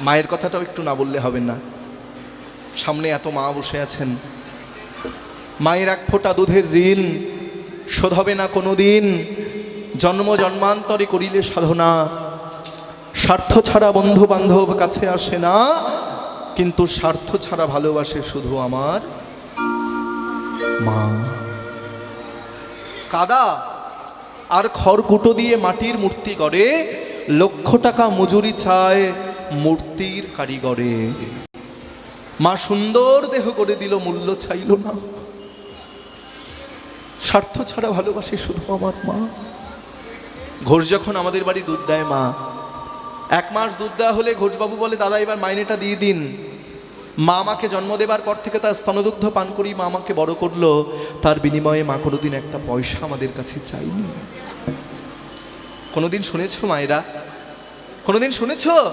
মায়ের কথাটাও একটু না বললে হবে না। সামনে এত মা বসে আছেন। মায়ের এক ফোঁটা দুধের ঋণ শোধ হবে না কোনো দিন জন্ম জন্মান্তরে করিলে সাধনা। স্বার্থ ছাড়া বন্ধু বান্ধব কাছে আসে না। কিন্তু স্বার্থ ছাড়া ভালোবাসে শুধু আমার মা। কাদা, আর খড়কুটো দিয়ে মাটির মূর্তি করে লক্ষ টাকা মজুরি চায় মূর্তির কারিগরে। মা সুন্দর দেহ করে দিল, মূল্য চাইল না। স্বার্থ ছাড়া ভালোবাসে শুধু আমার মা। ঘোষ যখন আমাদের বাড়ি দুধ দেয় মা, এক মাস দুধ দেওয়া হলে ঘোষবাবু বলে, দাদা, এবার মাইনেটা দিয়ে দিন। মা আমাকে জন্ম দেবার পর থেকে তার স্তনদুগ্ধ পান করি মা আমাকে বড় করল। তার বিনিময়ে মা কোনোদিন একটা পয়সা আমাদের কাছে চাইনি। কোনোদিন শুনেছ মায়েরা? কোনোদিন শুনেছো?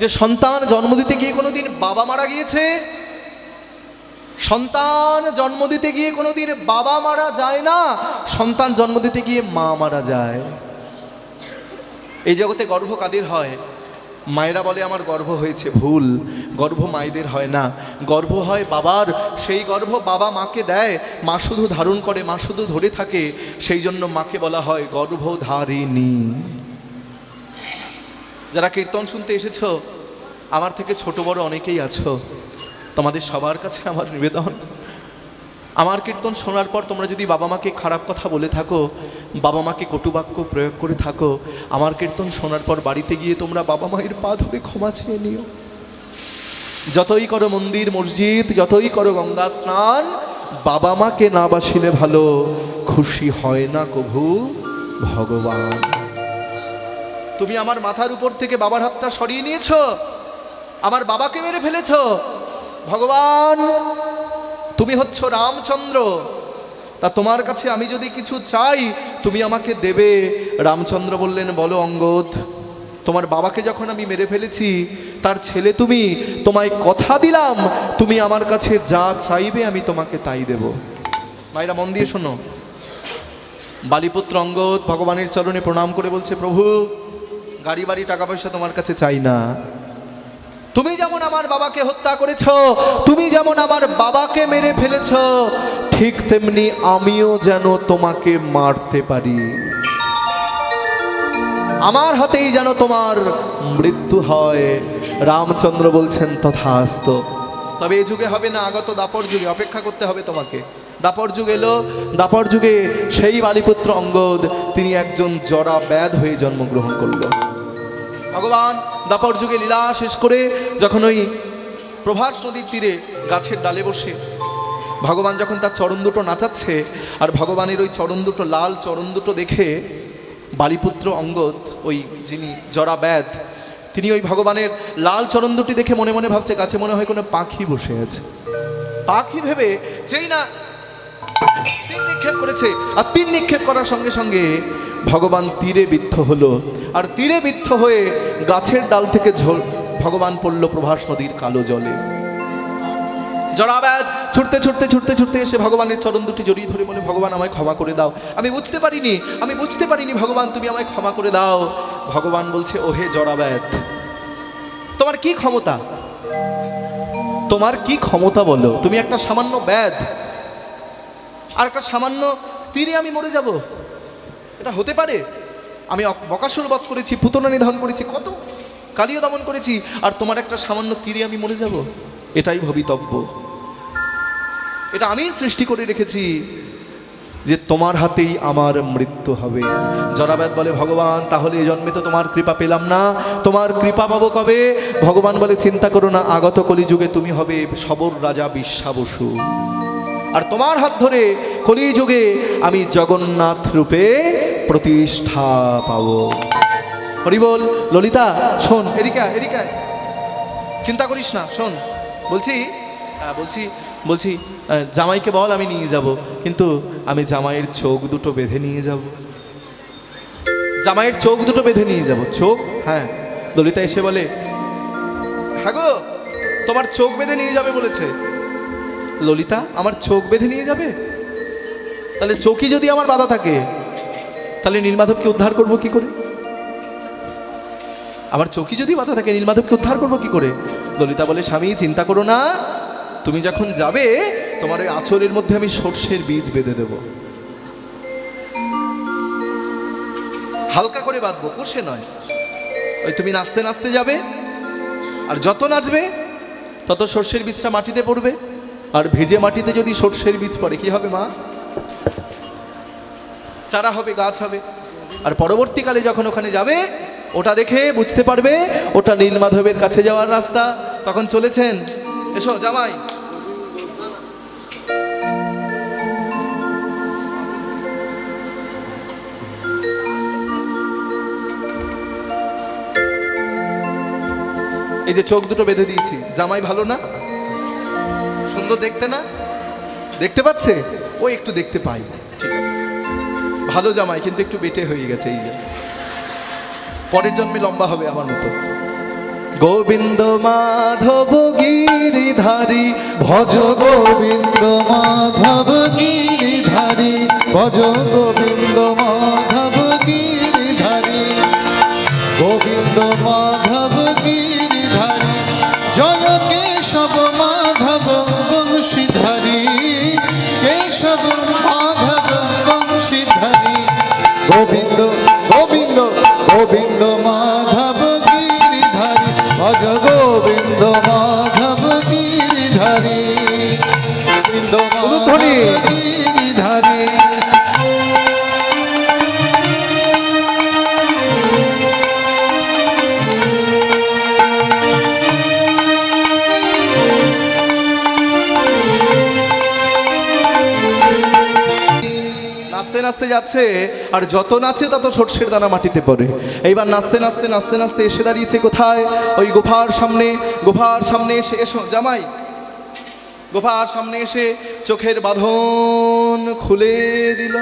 যে সন্তান জন্ম দিতে গিয়ে কোনোদিন বাবা মারা গিয়েছে? সন্তান জন্ম দিতে গিয়ে কোনোদিন বাবা মারা যায় না, সন্তান জন্ম দিতে গিয়ে মা মারা যায়। এই জগতে গর্ভ কাদের হয়? মায়েরা বলে, আমার গর্ভ হয়েছে ভুল, গর্ভ মায়েদের হয় না। গর্ভ হয় বাবার, সেই গর্ভ বাবা মাকে দেয়, মা শুধু ধারণ করে, মা শুধু ধরে থাকে, সেই জন্য মাকে বলা হয় গর্ভধারিণী। যারা কীর্তন শুনতে এসেছ, আমার থেকে ছোট বড় অনেকেই আছো। তোমাদের সবার কাছে আমার নিবেদন। আমার কীর্তন শোনার পর তোমরা যদি বাবা মাকে খারাপ কথা বলে থাকো, বাবা মাকে কটুবাক্য প্রয়োগ করে থাকো, আমার কীর্তন শোনার পর বাড়িতে গিয়ে তোমরা বাবা মায়ের পা ধরে ক্ষমা চেয়ে নিও। যতই করো মন্দির, মসজিদ, যতই করো গঙ্গা স্নান, বাবা মাকে না বাসিলে ভালো, খুশি হয় না কভু ভগবান। তুমি আমার মাথার উপর থেকে বাবার হাতটা সরিয়ে নিয়েছ? আমার বাবাকে মেরে ফেলেছ? ভগবান, তুমি হচ্ছ রামচন্দ্র। তা তোমার কাছে আমি যদি কিছু চাই, তুমি আমাকে দেবে। রামচন্দ্র বললেন, বলো অঙ্গদ, তোমার বাবাকে যখন আমি মেরে ফেলেছি, তার ছেলে তুমি, তোমায় কথা দিলাম, তুমি আমার কাছে যা চাইবে আমি তোমাকে তাই দেব। মায়েরা, মন দিয়ে শোনো। বালিপুত্র অঙ্গদ ভগবানের চরণে প্রণাম করে বলছে, প্রভু গাড়ি বাড়ি টাকা পয়সা তোমার কাছে চাই না। তুমি যেমন আমার বাবাকে হত্যা করেছ, তুমি যেমন আমার বাবাকে মেরে ফেলেছ, ঠিক তেমনি আমিও যেন তোমাকে মারতে পারি। আমার হাতেই যেন তোমার মৃত্যু হয়, রামচন্দ্র বলছেন তথাস্ত। তবে এই যুগে হবে না, আগত দাপর যুগে, অপেক্ষা করতে হবে তোমাকে। দাপর যুগ এলো, দাপর যুগে সেই বালিপুত্র অঙ্গদ, তিনি একজন জরা ব্যাধ হয়ে জন্মগ্রহণ করল। ভগবান দাপর যুগে লীলা শেষ করে যখন ওই প্রভাস নদীর তীরে গাছের ডালে বসে, ভগবান যখন তার চরণ দুটো নাচাচ্ছে আর ভগবানের ওই চরণ দুটো লাল চরণ দুটো দেখে বালিপুত্র অঙ্গদ, ওই যিনি জরা ব্যাধ, তিনি ওই ভগবানের লাল চরণ দুটি দেখে মনে মনে ভাবছে, গাছে মনে হয় কোনো পাখি বসে আছে। পাখি ভেবে যেই না তীর নিক্ষেপ করেছে। আর তীর নিক্ষেপ করার সঙ্গে সঙ্গে ভগবান তীরে বিদ্ধ হলো। আর তীরে বিদ্ধ হয়ে গাছের ডাল থেকে ঝোল ভগবান পড়ল প্রভাস নদীর কালো জলে। জড়াব্যাধ ছুটতে ছুটতে ছুটতে ছুটতে এসে ভগবানের চরণ দুটি জড়িয়ে ধরে বলে, ভগবান, আমায় ক্ষমা করে দাও। আমি বুঝতে পারিনি, আমি বুঝতে পারিনি, ভগবান, তুমি আমায় ক্ষমা করে দাও। ভগবান বলছে, ওহে জড়াব্যাধ তোমার কি ক্ষমতা? তোমার কি ক্ষমতা বলো? তুমি একটা সামান্য ব্যাধ। আর একটা সামান্য তীরে আমি মরে যাব। এটা হতে পারে? আমি বকাসুর বধ করেছি, পুতনা নিধন করেছি, কত কালীয় দমন করেছি, আর তোমার একটা সামান্য তীরে আমি মরে যাব। এটাই ভবিতব্য। এটা আমি সৃষ্টি করে রেখেছি যে তোমার হাতেই আমার মৃত্যু হবে। জরাবাদ বলে, ভগবান, তাহলে এই জন্মে তো তোমার কৃপা পেলাম না। তোমার কৃপা পাবো কবে? ভগবান বলে, চিন্তা করো না, আগত কলিযুগে তুমি হবে সবর রাজা বিশ্বাবসু আর তোমার হাত ধরে কলিযুগে আমি জগন্নাথ রূপে প্রতিষ্ঠা পাব। হরি বল, ললিতা, শোন, এদিকে এদিকে চিন্তা করিস না, শোন, বলছি বলছি বলছি জামাইকে বল আমি নিয়ে যাব, কিন্তু আমি জামাইয়ের চোখ দুটো বেঁধে নিয়ে যাব। জামাইয়ের চোখ দুটো বেঁধে নিয়ে যাব, চোখ? হ্যাঁ ললিতা এসে বলে হ্যাঁ গো, তোমার চোখ বেঁধে নিয়ে যাবে বলেছে। ললিতা, আমার চোখ বেঁধে নিয়ে যাবে? তাহলে চোখই যদি আমার বাধা থাকে, তাহলে নীলমাধবকে উদ্ধার করব কি করে? আমার চোখই যদি বাধা থাকে, নীলমাধবকে উদ্ধার করব কি করে? ললিতা বলে, স্বামী, চিন্তা করো না। তুমি যখন যাবে, তোমার ওই আঁচলের মধ্যে আমি সর্ষের বীজ বেঁধে দেব। হালকা করে বাঁধবো, কষে নয়। ওই তুমি নাচতে নাচতে যাবে, আর যত নাচবে, তত সর্ষের বীজটা মাটিতে পড়বে। আর ভেজে মাটিতে যদি সর্ষের বীজ পড়ে, কি হবে মা? চারা হবে, গাছ হবে। আর পরবর্তীকালে যখন ওখানে যাবে, ওটা দেখে বুঝতে পারবে, ওটা নীলমাধবের কাছে যাওয়ার রাস্তা। তখন চলেছেন। এসো, জামাই। এই যে চোখ দুটো বেঁধে দিয়েছি। জামাই ভালো না? সুন্দর দেখতে না? দেখতে পাচ্ছে? ও একটু দেখতে পাই। ঠিক আছে। ভালো জামাই, কিন্তু একটু বেটে হয়ে গেছে এই যে। পরের জন্মে লম্বা হবে আমার মতো। গোবিন্দ মাধব গিরিধারী, ভজ গোবিন্দ মাধব গিরিধারী, ভজ গোবিন্দ গোবিন্দ যাচ্ছে আর যত নাচে তত সর্ষের দানা মাটিতে পড়ে। এইবার নাচতে নাচতে নাচতে নাচতে এসে দাঁড়িয়েছে কোথায়? ওই গুফার সামনে গুফার সামনে এসে, এসো, জামাই। গুফার সামনে এসে চোখের বাঁধন খুলে দিল।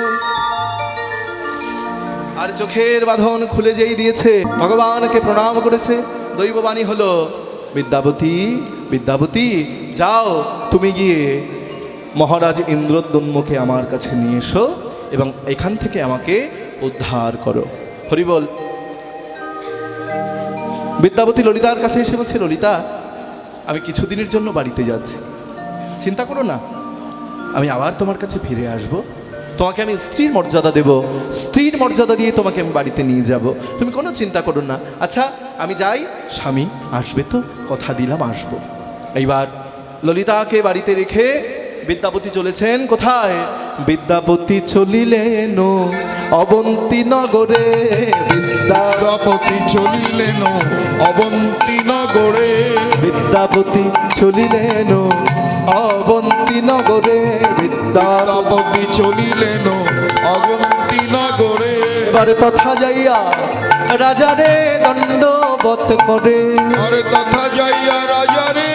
আর চোখের বাঁধন খুলে যেই দিয়েছে, ভগবানকে প্রণাম করেছে। দৈববাণী হলো বিদ্যাপতি বিদ্যাপতি যাও, তুমি গিয়ে মহারাজ ইন্দ্রদ্যম্মকে আমার কাছে নিয়ে এসো। এবং এখান থেকে আমাকে উদ্ধার করো। হরিবল বিদ্যাপতি ললিতার কাছে এসে বলছে, ললিতা, আমি কিছুদিনের জন্য বাড়িতে যাচ্ছি। চিন্তা করো না, আমি আবার তোমার কাছে ফিরে আসব। তোমাকে আমি স্ত্রীর মর্যাদা দেব। স্ত্রীর মর্যাদা দিয়ে তোমাকে আমি বাড়িতে নিয়ে যাব। তুমি কোনো চিন্তা করো না। আচ্ছা আমি যাই, স্বামী আসবে তো, কথা দিলাম, আসব। এইবার ললিতাকে বাড়িতে রেখে বিদ্যাপতি চলেছেন কোথায়? বিদ্যাপতি চলিলেন অবন্তী নগরে। বিদ্যাপতি চলিলেন অবন্তী নগরে। বিদ্যাপতি চলিলেন অবন্তী নগরে। বিদ্যা বিদ্যাপতি চলিলেন অবন্তী নগরে। এবারে তথা যাইয়া রাজারে দণ্ডবত করে। তথা যাইয়া রাজারে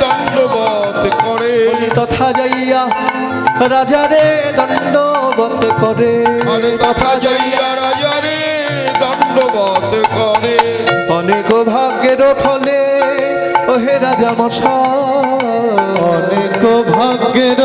দণ্ডবত করে। তথা যাইয়া রাজারে দণ্ডবত করে। আরে তথা যাইয়া রাজারে দণ্ডবত করে। অনেক ভাগ্যের ফলে ওহে রাজা মশাই। অনেক ভাগ্যের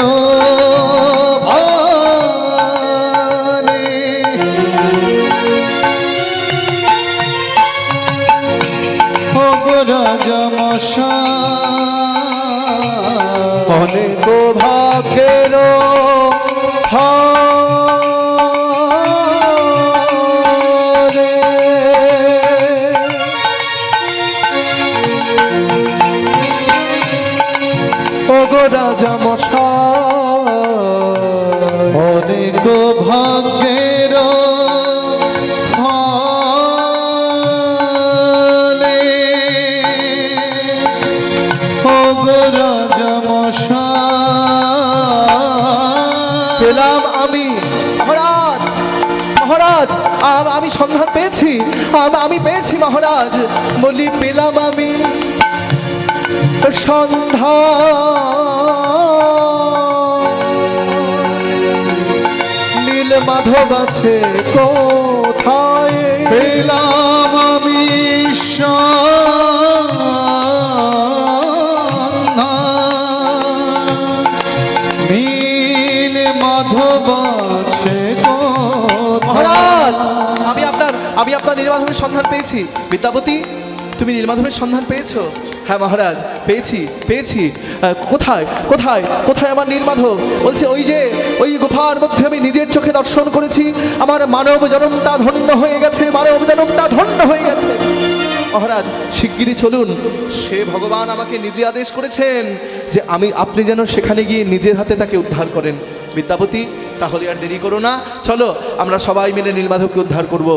সন্ধান। নীল মাধব আছে কোথায়? পেলাম আমি নীল মাধব আছে? মহারাজ আমি আপনার আমি আপনার নীলমাধবের সন্ধান পেয়েছি। বিদ্যাপতি তুমি নীলমাধবের সন্ধান পেয়েছ? হ্যাঁ মহারাজ, পেয়েছি পেয়েছি। কোথায় কোথায় কোথায় আমার নীলমাধব বলছে, ওই যে, ওই গুফার মধ্যে আমি নিজের চোখে দর্শন করেছি। আমার মানব জনমটা ধন্য হয়ে গেছে, মানব জনমটা ধন্য হয়ে গেছে। মহারাজ, শিগগিরই চলুন। সে ভগবান আমাকে নিজে আদেশ করেছেন যে আমি, আপনি যেন সেখানে গিয়ে নিজের হাতে তাকে উদ্ধার করেন। বিদ্যাপতি, তাহলে আর দেরি করো না। চলো, আমরা সবাই মিলে নীলমাধবকে উদ্ধার করব।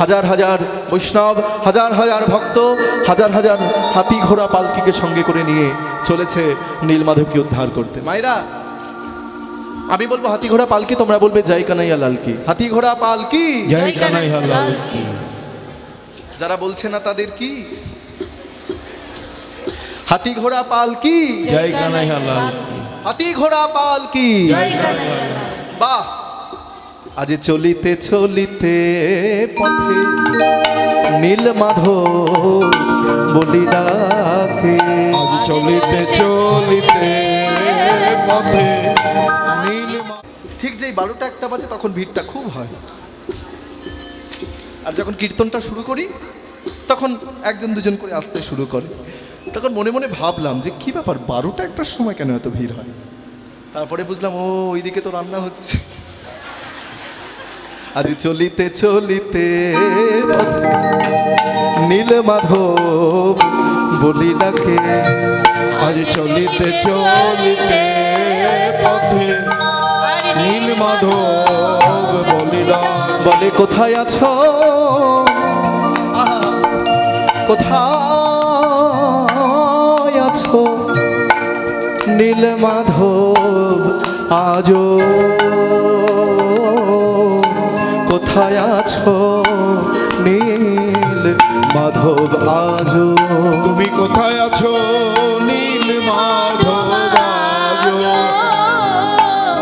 হাজার হাজার বৈষ্ণব হাজার হাজার ভক্ত হাজার হাজার হাতি ঘোড়া পালকিকে সঙ্গে করে নিয়ে চলেছে নীলমাধবকে উদ্ধার করতে। মায়েরা আমি বলব হাতি ঘোড়া পালকি তোমরা বলবে জয় কানাইয়া লালকি। হাতি ঘোড়া পালকি? জয় কানাইয়া লাল কি যারা বলছে না তাদের কি? হাতি ঘোড়া পালকি? জয় কানাইয়া লাল কি হাতি ঘোড়া পালকি। জয় কানাইয়া বাহ! আজ চলিতে চলিতে পথে নীল মাধব বলি ডাকে। আজ চলিতে চলিতে পথে ঠিক যেই বারোটা একটা বাজে তখন ভিড়টা খুব হয়। আর যখন কীর্তনটা শুরু করি তখন একজন দুজন করে আসতে শুরু করে। তখন মনে মনে ভাবলাম যে কি ব্যাপার বারোটা একটার সময় কেন এত ভিড় হয়? তারপরে বুঝলাম ও ওইদিকে তো রান্না হচ্ছে। আজ চলিতে চলিতে নীল মাধব বলি ডাকে আজ চলিতে চলিতে পথে নীল মাধব বলিলা বলে কোথায় আছো? কোথায় আছো? নীল মাধব আজো কোথায় আছো? নীল মাধব আজো। তুমি কোথায় আছো? নীল মাধব আজো?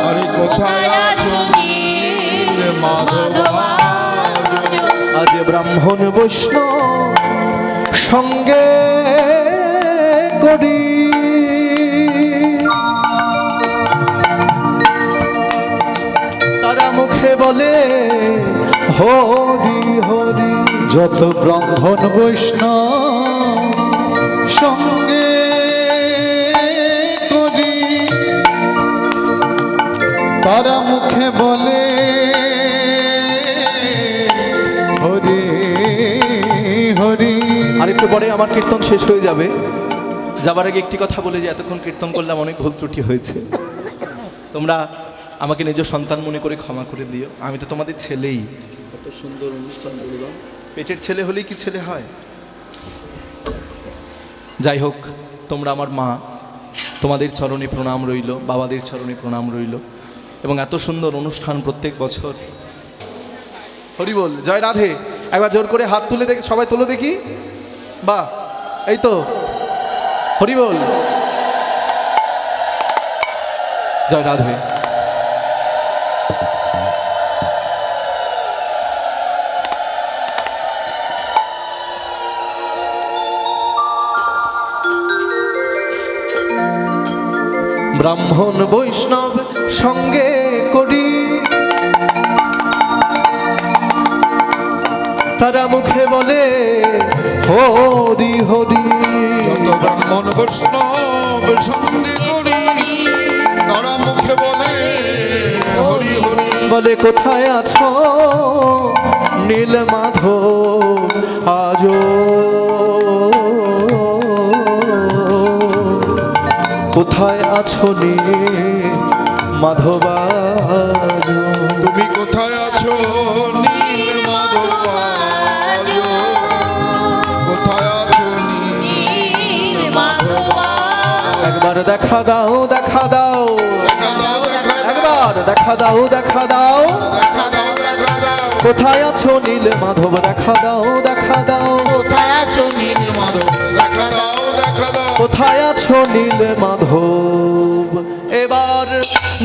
আরে কোথায় আছো? নীল মাধব আজো? আজ ব্রাহ্মণ বৈষ্ণব সঙ্গে করি। তারা মুখে বলে হরি হরি, যত ব্রাহ্মণ বৈষ্ণব সঙ্গে করি। তারা মুখে বলে, হরি হরি। আর একটু পরে আমার কীর্তন শেষ হয়ে যাবে। যাবার আগে একটি কথা বলে যে, এতক্ষণ কীর্তন করলাম, অনেক ভুল ত্রুটি হয়েছে। তোমরা আমাকে নিজ সন্তান মনে করে ক্ষমা করে দিও। আমি তো তোমাদের ছেলেই। সুন্দর অনুষ্ঠান করলাম পেটের ছেলে হলেই কি ছেলে হয়? যাই হোক, তোমরা আমার মা, তোমাদের চরণে প্রণাম রইল, বাবাদের চরণে প্রণাম রইল। এবং এত সুন্দর অনুষ্ঠান প্রত্যেক বছর। হরি বল, জয় রাধে। একবার জোর করে হাত তুলে দেখি, সবাই তুলো দেখি। বা এই তো। হরি বল। জয় রাধে। ব্রাহ্মণ বৈষ্ণব সঙ্গে করি। তারা মুখে বলে হরি হরি। যত ব্রাহ্মণ বৈষ্ণব সঙ্গে করি তারা মুখে বলে হরি হরি। বলে কোথায় আছো নীল মাধব? আজো কোথায় আছো নীল মাধবা? তুমি কোথায় আছো নীল মাধব? কোথায় আছো নীল মাধব? একবার দেখা দাও দেখা দাও। দাও দেখা দাও। একবার দেখা দাও দেখা দাও। দেখা দাও দেখা দাও। কোথায় আছো নীল মাধব? দেখা দাও দেখা দাও। কোথায় আছো নীল মাধব? দেখা দাও দেখা দাও। কোথায় আছো নীল মাধব এবার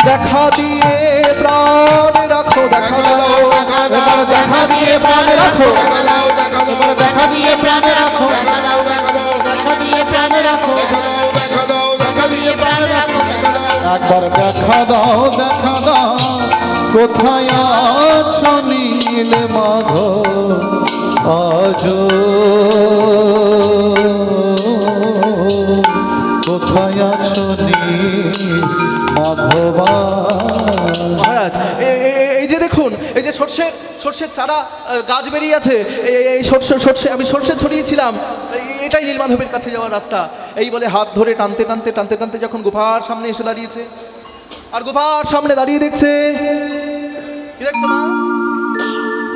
দেখা দিয়ে প্রাণ রাখো দেখা দাও এবার দেখা দিয়ে প্রাণ রাখো দেখা দাও দেখা দিয়ে প্রাণে রাখো দেখা দিয়ে প্রাণে রাখো দেখা দাও দেখা দিয়ে প্রাণে রাখো দেখা দাও একবার দেখা দাও দেখা দাও কোথায় আছো নীল মাধব আজ কোথায় আছো মাধবা। মহারাজ এই যে দেখুন, এই যে সর্ষের সর্ষের চারা গাছ বেরিয়ে আছে, এই- সর্ষে সর্ষে, আমি সর্ষে ছড়িয়েছিলাম এটাই নীলমাধবের কাছে যাওয়ার রাস্তা। এই বলে হাত ধরে টানতে টানতে টানতে টানতে যখন গুফার সামনে এসে দাঁড়িয়েছে, আর গুফার সামনে দাঁড়িয়ে দেখছে, কি দেখছ মা?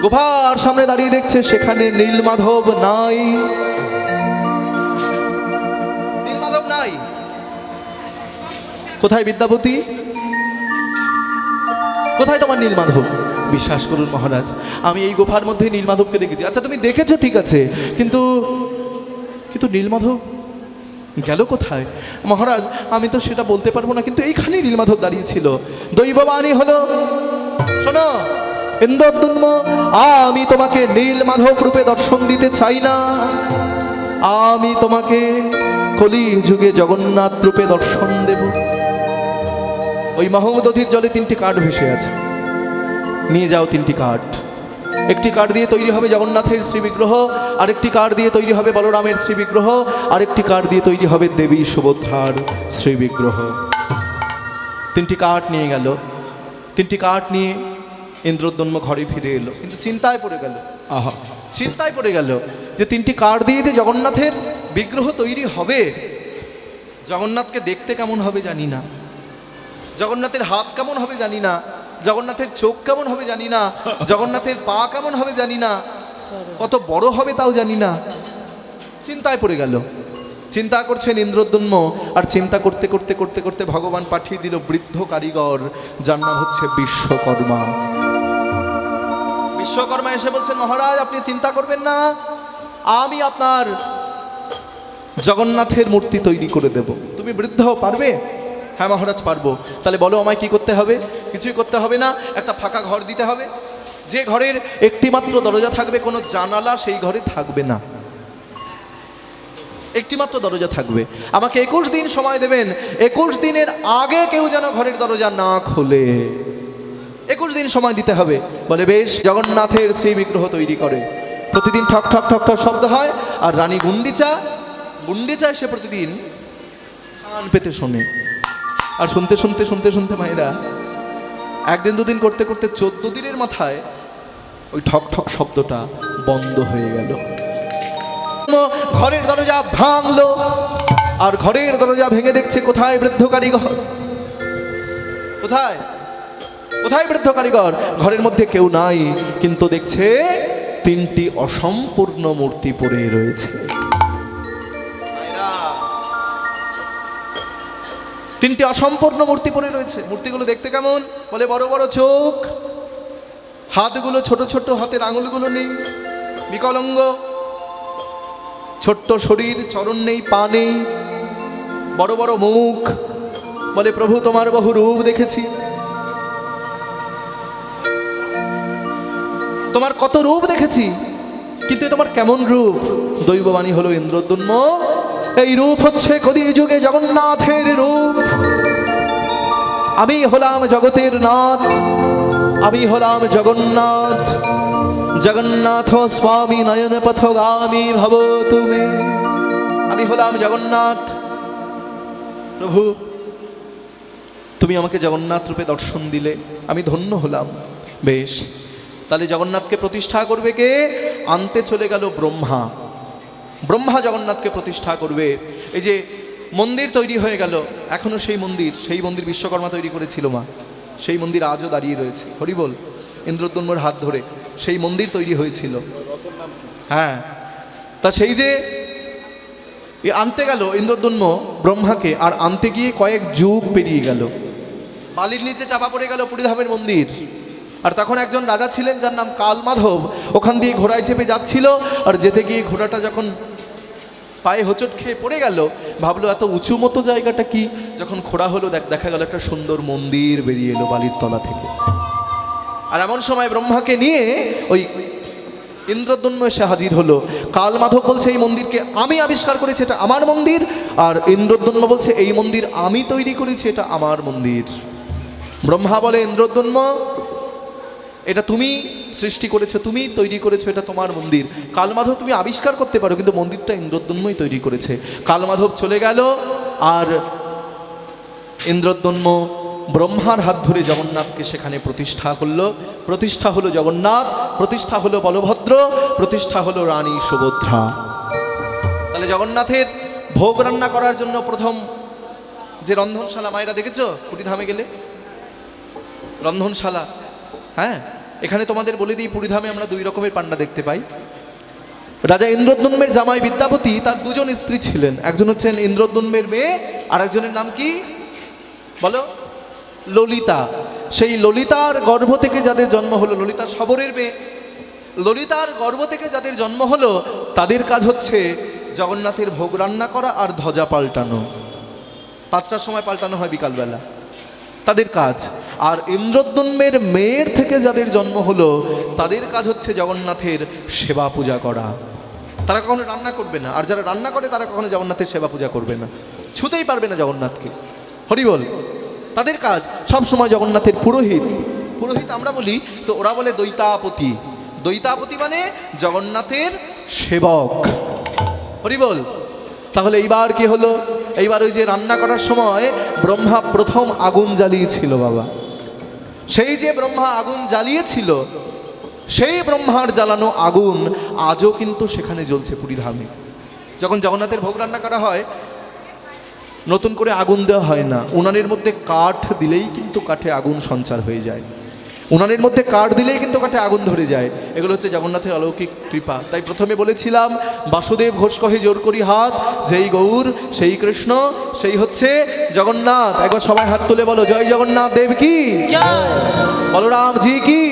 গুফার সামনে দাঁড়িয়ে দেখছে, সেখানে নীলমাধব নাই। কোথায় বিদ্যাপতি? কোথায় তোমার নীলমাধব? বিশ্বাস করুন মহারাজ, আমি এই গুফার মধ্যে নীলমাধবকে দেখেছি। আচ্ছা তুমি দেখেছ, ঠিক আছে, কিন্তু কিন্তু নীলমাধব গেল কোথায়? মহারাজ, আমি তো সেটা বলতে পারব না, কিন্তু এইখানেই নীলমাধব দাঁড়িয়েছিল দৈববাণী হলো, শোনো, ইন্দ্রদ্যুম্ন, আমি তোমাকে নীলমাধব রূপে দর্শন দিতে চাই না। আমি তোমাকে কলি যুগে জগন্নাথ রূপে দর্শন দেব। ওই মহম্মদধির জলে তিনটি কাঠ ভেসে আছে। নিয়ে যাও তিনটি কাঠ। একটি কাঠ দিয়ে তৈরি হবে জগন্নাথের শ্রী বিগ্রহ আরেকটি কাঠ দিয়ে তৈরি হবে বলরামের শ্রী বিগ্রহ আরেকটি কাঠ দিয়ে তৈরি হবে দেবী সুভদ্রার শ্রী বিগ্রহ তিনটি কাঠ নিয়ে গেল। তিনটি কাঠ নিয়ে ইন্দ্রদ্যন্ম ঘরে ফিরে এলো। কিন্তু চিন্তায় পড়ে গেল। আহা। চিন্তায় পড়ে গেল যে তিনটি কাঠ দিয়ে যে জগন্নাথের বিগ্রহ তৈরি হবে জগন্নাথকে দেখতে কেমন হবে জানি না। জগন্নাথের হাত কেমন হবে জানি না জগন্নাথের চোখ কেমন হবে জানি না জগন্নাথের পা কেমন হবে জানি না কত বড় হবে তাও জানি না। চিন্তায় পড়ে গেল। চিন্তা করছেন ইন্দ্রদ্যুম্ন আর চিন্তা করতে করতে করতে করতে ভগবান পাঠিয়ে দিল বৃদ্ধ কারিগর যার নাম হচ্ছে বিশ্বকর্মা। বিশ্বকর্মা এসে বলছেন মহারাজ আপনি চিন্তা করবেন না আমি আপনার জগন্নাথের মূর্তি তৈরি করে দেব। তুমি বৃদ্ধ পারবে? হ্যাঁ মহারাজ, পারব। তাহলে বলো আমায় কি করতে হবে? কিছুই করতে হবে না, একটা ফাঁকা ঘর দিতে হবে। যে ঘরের একটি মাত্র দরজা থাকবে, কোনো জানালা সেই ঘরে থাকবে না। একটি মাত্র দরজা থাকবে। আমাকে একুশ দিন সময় দেবেন। একুশ দিনের আগে কেউ যেন ঘরের দরজা না খোলে। একুশ দিন সময় দিতে হবে। বলে, বেশ, জগন্নাথের শ্রী বিগ্রহ তৈরি করে। প্রতিদিন ঠক ঠক ঠক ঠক শব্দ হয়, আর রানী গুন্ডিচা গুন্ডিচা সে প্রতিদিন কান পেতে শোনে। আর শুনতে শুনতে শুনতে শুনতে মায়েরা, একদিন দুদিন করতে করতে চোদ্দ দিনের মাথায় ওই ঠক ঠক শব্দটা বন্ধ হয়ে গেল। ঘরের দরজা ভাঙলো, আর ঘরের দরজা ভেঙে দেখছে কোথায় বৃদ্ধ কারিগর? কোথায়? কোথায় বৃদ্ধ কারিগর? ঘরের মধ্যে কেউ নাই, কিন্তু দেখছে তিনটি অসম্পূর্ণ মূর্তি পড়ে রয়েছে। তিনটি অসম্পূর্ণ মূর্তি পড়ে রয়েছে। মূর্তিগুলো দেখতে কেমন? বলে বড় বড় চোখ, হাতগুলো ছোট ছোট, হাতের আঙুলগুলো নেই, বিকলঙ্গ, ছোট্ট শরীর, চরণ নেই, পা নেই, বড় বড় মুখ, বলে প্রভু তোমার বহু রূপ দেখেছি। তোমার কত রূপ দেখেছি, কিন্তু তোমার কেমন রূপ? দৈববাণী হলো ইন্দ্রদ্যুম্ন। এই রূপ হচ্ছে কলি যুগে জগন্নাথের রূপ। আমি হলাম জগতের নাথ, আমি হলাম জগন্নাথ। জগন্নাথ স্বামী নয়ন পথগামী ভব তুমি। আমি হলাম জগন্নাথ। প্রভু, তুমি আমাকে জগন্নাথ রূপে দর্শন দিলে, আমি ধন্য হলাম। বেশ, তাহলে জগন্নাথকে প্রতিষ্ঠা করবে কে? আনতে চলে গেল ব্রহ্মা। ব্রহ্মা জগন্নাথকে প্রতিষ্ঠা করবে। এই যে মন্দির তৈরি হয়ে গেল। এখনও সেই মন্দির সেই মন্দির বিশ্বকর্মা তৈরি করেছিল মা। সেই মন্দির আজও দাঁড়িয়ে রয়েছে। হরিবল ইন্দ্রদ্যম্বর হাত ধরে সেই মন্দির তৈরি হয়েছিল। হ্যাঁ। তা সেই যে আনতে গেল ইন্দ্রদ্যম্ন ব্রহ্মাকে আর আনতে গিয়ে কয়েক যুগ পেরিয়ে গেল। বালির নিচে চাপা পড়ে গেল পুরীধামের মন্দির। আর তখন একজন রাজা ছিলেন যার নাম কালমাধব। ওখান দিয়ে ঘোড়ায় চেপে যাচ্ছিল আর যেতে গিয়ে ঘোড়াটা যখন পায়ে হোঁচট খেয়ে পড়ে গেল ভাবলো, এত উঁচু মতো জায়গাটা কি? যখন খোড়া হলো, দেখ, দেখা গেল একটা সুন্দর মন্দির বেরিয়ে এলো বালির তলা থেকে। আর এমন সময় ব্রহ্মাকে নিয়ে ওই ইন্দ্রদ্যম্ন এসে হাজির হলো। কালমাধব বলছে, এই মন্দিরকে আমি আবিষ্কার করেছি, এটা আমার মন্দির। আর ইন্দ্রদ্যম্ন বলছে, এই মন্দির আমি তৈরি করেছি, এটা আমার মন্দির। ব্রহ্মা বলে, ইন্দ্রদ্যম্ন এটা তুমি সৃষ্টি করেছ, তুমি তৈরি করেছ, এটা তোমার মন্দির। কালমাধব তুমি আবিষ্কার করতে পারো, কিন্তু মন্দিরটা ইন্দ্রদ্যন্মই তৈরি করেছে। কালমাধব চলে গেল, আর ইন্দ্রদ্যন্ম ব্রহ্মার হাত ধরে জগন্নাথকে সেখানে প্রতিষ্ঠা করল। প্রতিষ্ঠা হলো জগন্নাথ, প্রতিষ্ঠা হলো বলভদ্র, প্রতিষ্ঠা হলো রানী সুভদ্রা। তাহলে জগন্নাথের ভোগ রান্না করার জন্য প্রথম যে রন্ধনশালা, মায়েরা দেখেছ? পুরীধামে গেলে? রন্ধনশালা। হ্যাঁ এখানে তোমাদের বলে দিই পুরীধামে আমরা দুই রকমের পান্ডা দেখতে পাই। রাজা ইন্দ্রদ্যন্মের জামাই বিদ্যাপতি, তার দুজন স্ত্রী ছিলেন। একজন হচ্ছেন ইন্দ্রদ্যন্মের মেয়ে আর একজনের নাম কি? বলো, ললিতা। সেই ললিতার গর্ভ থেকে যাদের জন্ম হলো, ললিতা সবরের মেয়ে। ললিতার গর্ভ থেকে যাদের জন্ম হলো, তাদের কাজ হচ্ছে জগন্নাথের ভোগ রান্না করা আর ধ্বজা পাল্টানো। পাঁচটার সময় পাল্টানো হয় বিকালবেলা। তাদের কাজ। আর ইন্দ্রদ্যন্মের মেয়ের থেকে যাদের জন্ম হলো, তাদের কাজ হচ্ছে জগন্নাথের সেবা পূজা করা। তারা কখনো রান্না করবে না, আর যারা রান্না করে, তারা কখনো জগন্নাথের সেবা পূজা করবে না। ছুতেই পারবে না জগন্নাথকে। হরি বল, তাদের কাজ সব সময় জগন্নাথের পুরোহিত। পুরোহিত আমরা বলি, তো ওরা বলে দৈতাপতি দৈতাপতি মানে জগন্নাথের সেবক। হরি বল তাহলে এইবার কি হলো? এইবার ওই যে রান্না করার সময় ব্রহ্মা প্রথম আগুন জ্বালিয়েছিল, বাবা। সেই যে ব্রহ্মা আগুন জ্বালিয়েছিল, সেই ব্রহ্মার জ্বালানো আগুন আজও কিন্তু সেখানে জ্বলছে পুরীধামে। যখন জগন্নাথের ভোগ রান্না করা হয়, নতুন করে আগুন দেওয়া হয় না। উনানের মধ্যে কাঠ দিলেই কিন্তু কাঠে আগুন সঞ্চার হয়ে যায়। উনানের মধ্যে কাঠ দিলেই কিন্তু কাঠে আগুন ধরে যায়। এগুলো হচ্ছে জগন্নাথের অলৌকিক কৃপা। তাই প্রথমে বলেছিলাম বাসুদেব ঘোষ কহে জোর করি হাত যেই গৌর সেই কৃষ্ণ সেই হচ্ছে জগন্নাথ। একবার সবাই হাত তুলে বলো জয় জগন্নাথ দেব কি? বলরাম জি কি?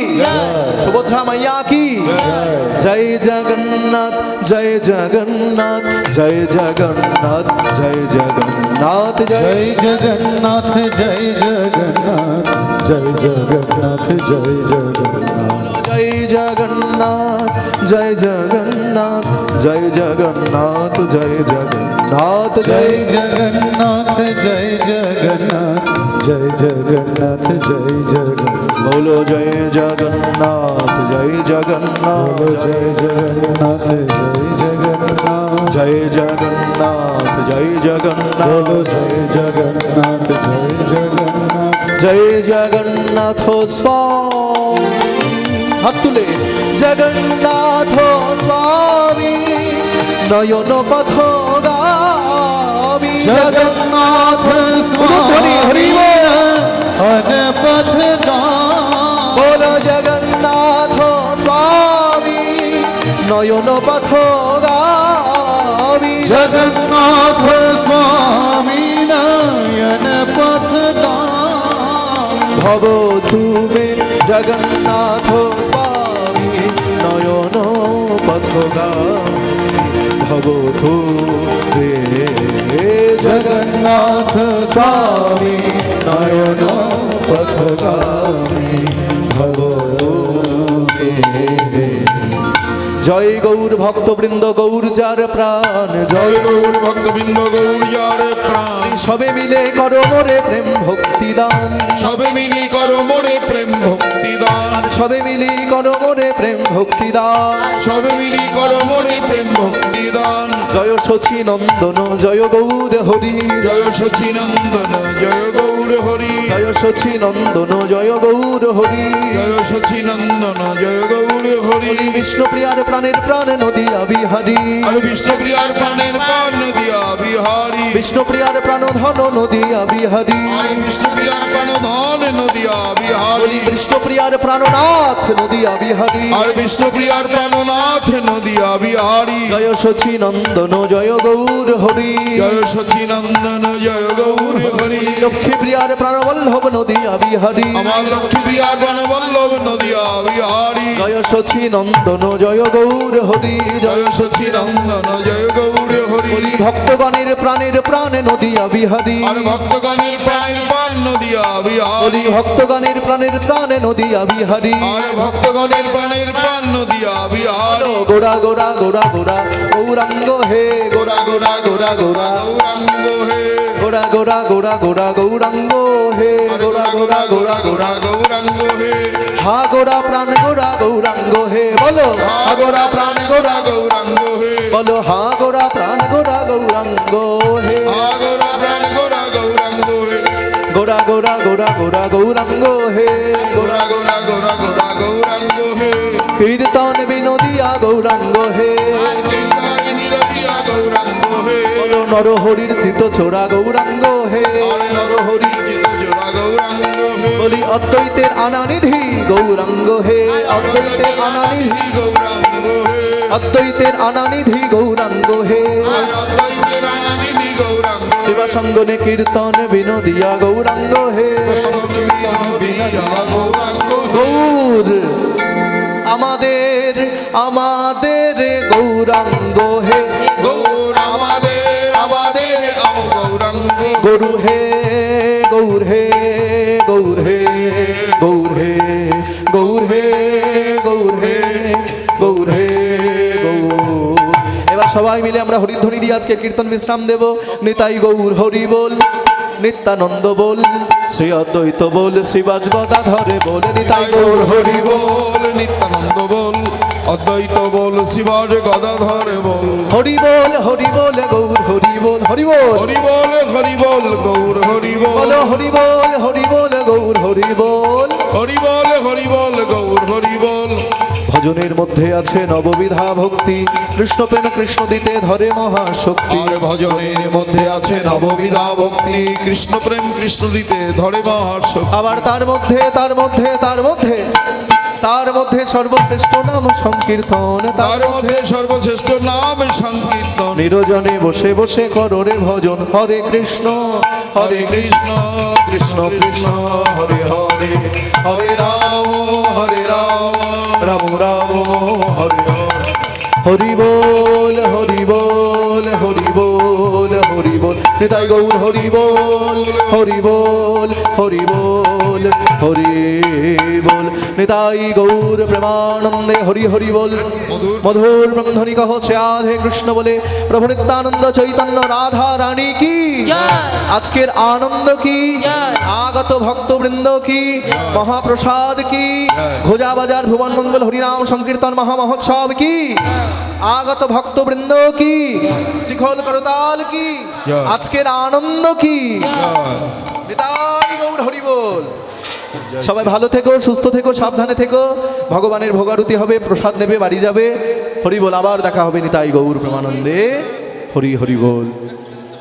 সুভদ্রা মাইয়া কি? জয় জগন্নাথ জয় জগন্নাথ জয় জগন্নাথ জয় জগন্নাথ জয় জয় জগন্নাথ জয় জগন্নাথ। জয় জগন্নাথ জয় জগন্নাথ জয় জগন্নাথ জয় জগন্নাথ জয় জগন্নাথ জয় জগন্নাথ জয় জগন্নাথ জয় জগন্নাথ জয় জগন্নাথ জয় জগন্নাথ বলো জয় জগন্নাথ জয় জগন্নাথ বলো জয় জগন্নাথ জয় জগন্নাথ জয় জগন্নাথ জয় জগন্নাথ বলো জয় জগন্নাথ জয় জগন্নাথ জয় জগন্নাথ স্বামী। হাত তুলে জগন্নাথ স্বামী নয়ন পথ জগন্নাথ স্বামী পথ বল জগন্নাথ স্বামী নয়ন পথ জগন্নাথ স্বামী নয়ন পথ ভব তুমি জগন্নাথ স্বামী নয়ন পথগামী ভব তুমি জগন্নাথ স্বামী নয়ন পথগামী ভব তুমি। জয় গৌর ভক্তবৃন্দ গৌর যার প্রাণ। জয় গৌর ভক্তবৃন্দ গৌরিয়ার প্রাণ। সবে মিলে করো মোরে প্রেম ভক্তি দান। সবে মিলি করো মোরে প্রেম ভক্তি দান। সবে মিলি করো মোরে প্রেম ভক্তি দান। সবে মিলি করো মোরে প্রেম ভক্তি দান। জয় শচী নন্দন জয় গৌর হরি। জয় সচি নন্দন জয় গৌর হরি। জয় শচী নন্দন জয় গৌর হরি। জয় সচি নন্দন জয় গৌর হরি। বিষ্ণুপ্রিয়ার প্রাণের প্রাণ নদিয়া বিহারী আর বিষ্ণুপ্রিয়ার প্রাণের পান দিয়া বিহারী বিষ্ণুপ্রিয়ার প্রাণ ধন নদিয়া বিহারী আর বিষ্ণুপ্রিয়ার প্রাণ ধন নদিয়া বিহারী বিষ্ণুপ্রিয়ার প্রাণনাথ নদিয়া বিহারী আর বিষ্ণুপ্রিয়ার প্রাণনাথ নদিয়া বিহারী জয় শচী নন্দন জয় গৌর হরি। জয় সচিনন্দন জয় গৌর হরি। লক্ষ্মী প্রিয়ার প্রাণবল্লভ নদিয়া বিহারী আমার লক্ষ্মী প্রিয়ার প্রাণবল্লভ নদিয়া বিহারী জয় সচি নন্দন জয় গৌর হরি জয় সচি নন্দন জয় গৌর হরি ভক্তগণের প্রাণের প্রাণ নদিয়া বিহারী আর ভক্তগণের প্রাণের পান নদিয়া বিহারী ভক্তগণের প্রাণের প্রাণ নদিয়া বিহারী আর ভক্তগণের প্রাণের প্রাণ নদিয়া বিহারী গোড়া গোড়া গোড়া গোড়া গৌরাঙ্গ হে গোড়া গোড়া গোড়া গোড়া গৌরাঙ্গ হে গোরা গোরা গোরা গোরা গৌরাঙ্গ হে গোরা গোরা গোরা গোরা গৌরাঙ্গ হে হা গোরা প্রাণ গোরা গৌরাঙ্গ হে বলো হা গোরা প্রাণ গোরা গৌরাঙ্গ হে বলো হা গোরা প্রাণ গোরা গৌরাঙ্গ হে আগরা প্রাণ গোরা গৌরাঙ্গ হে গোরা গোরা গোরা গোরা গৌরাঙ্গ হে গোরা গোরা গোরা গোরা গৌরাঙ্গ হে কীর্তন বিনোদিয়া গৌরাঙ্গ হে গৌরাঙ্গ হে বলো নরহরির চিত ছোড়া গৌরাঙ্গ হে নর হরি চিত জোড়া গৌরাঙ্গ হে বলি অদ্বৈতের আনানিধি গৌরাঙ্গ হে অদ্বৈতের আনানিধি গৌরাঙ্গ হে অদ্বৈতের আনানিধি গৌরাঙ্গ হে। গৌরাঙ্গ শিবাসঙ্গনে কীর্তন বিনোদিয়া গৌরাঙ্গ হে। গৌরাঙ্গ গৌর আমাদের আমাদের গৌরাঙ্গ হে। গৌর আমাদের আমাদের গৌরাঙ্গ গরু হে। সবাই মিলে আমরা হরিধ্বনি দিয়ে আজকে কীর্তন বিশ্রাম দেব নিতাই গৌর হরি বল নিত্যানন্দ বল শ্রী অদ্বৈত বল শিবাজ গদাধরে বল নিতাই গৌর হরি বল নিত্যানন্দ বল অদ্বৈত বল শিবাজ গদাধর বল হরি বল হরি বল গৌর হরি বল হরি বল হরি বল হরি বল গৌর হরি বল হরি বল হরি বল গৌর হরি বল হরি বল হরি বল গৌর হরি বল ভজনের মধ্যে আছে নববিধা ভক্তি। কৃষ্ণ প্রেম কৃষ্ণ দিতে ধরে মহাশক্তি। আর ভজনের মধ্যে আছে নববিধা ভক্তি। কৃষ্ণ প্রেম কৃষ্ণ দিতে ধরে মহার্ষ আবার তার মধ্যে তার মধ্যে তার মধ্যে তার মধ্যে সর্বশ্রেষ্ঠ নাম সংকীর্তন। তার তার মধ্যে সর্বশ্রেষ্ঠ নাম সংকীর্তন। নিরজনে বসে বসে কররে ভজন হরে কৃষ্ণ হরে কৃষ্ণ কৃষ্ণ কৃষ্ণ হরে হরে। হরে রাম হরে রাম। রাম রাম হরি হরে বল, হরি বল হরি বল হরি বল। নিতাই গৌর, হরি বল হরি বল হরি বল হরি বল। নিতাই গৌর প্রেমানন্দে হরি হরি বল। মধুর। মধুর ব্রহ্মধ্বনি কহ আধে কৃষ্ণ বলে প্রভু নিত্যানন্দ চৈতন্য রাধা রানী কি আজকের আনন্দ কি? জয়। আগত ভক্তবৃন্দ কি? মহাপ্রসাদ কি। ঘোজা বাজার ভুবন মঙ্গল হরিনাম সংকীর্তন মহা মহোৎসব কি? আগত ভক্তবৃন্দ কি? শিখল করতাল কি? আজকের আনন্দ কি? জয়। নিতাই গৌর হরি বল। সবাই ভালো থেকো, সুস্থ থেকো, সাবধানে থেকো। ভগবানের ভোগারতি হবে, প্রসাদ নেবে, বাড়ি যাবে। হরি বল, আবার দেখা হবে নিতাই গৌর প্রেমানন্দে। হরি হরি বল।